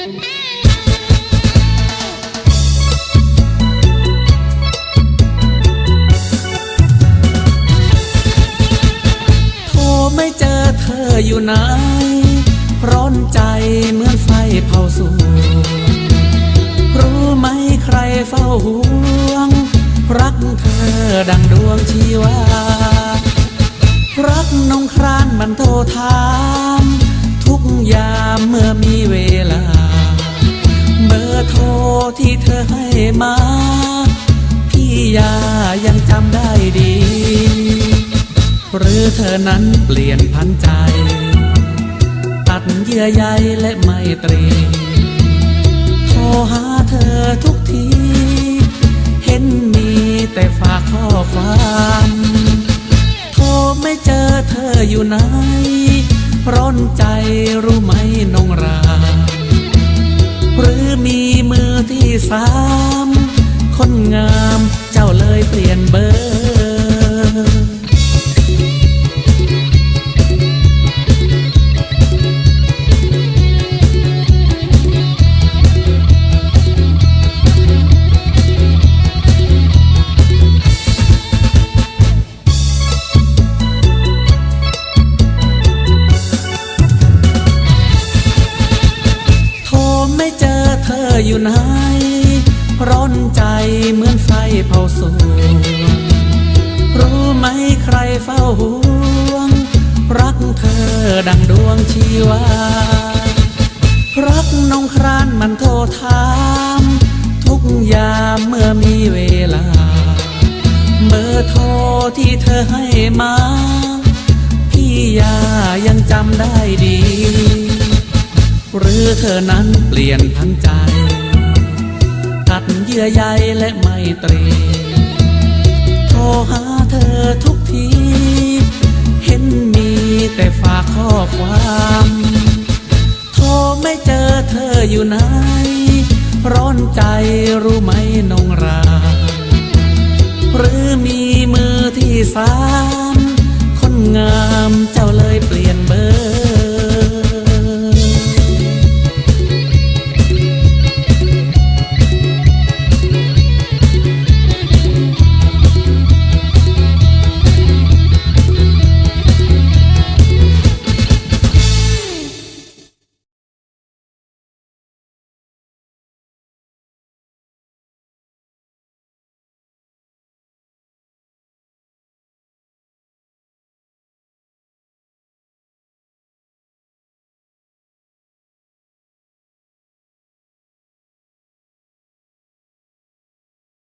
โทรไม่เจอเธออยู่ไหน ร้อนใจเหมือนไฟเผาสูรู้ไหมใครเฝ้าห่วง รักเธอดังดวงชีวา รักนงครานมันโทรถาม ทุกยามเมื่อมีเวล ร์โทรที่เธอให้มา พี่ยายังจำได้ดี หรือเธอนั้นเปลี่ยนพันใจ ตัดเยื่อใยและไม่ตรี โทรหาเธอทุกที เห็นมีแต่ฝากข้อความโทรไม่เจอเธออยู่ไหนร้อนใจรู้ไหมน้องรา สามคนงามเจ้าเลยเปลี่ยนเบอร์โทรไม่เจอเธออยู่ไหน ร้อนใจเหมือนไฟเผาสวนรู้ไหมใครเฝ้าห่วง รักเธอดังดวงชีวา รักนงครานมันโทรถาม ทุกยามเมื่อมีเวลา เบอร์โทรที่เธอให้มา พี่ยายังจำได้ดี หรือเธอนั้นเปลี่ยนพันใจ เยื่อใยและไม่ตรี โทรหาเธอทุกที เห็นมีแต่ฝากข้อความ โทรไม่เจอเธออยู่ไหน ร้อนใจรู้ไหมนงรา หรือมีมือที่สาม คนงามเจ้าเลยเปลี่ยนเบอร์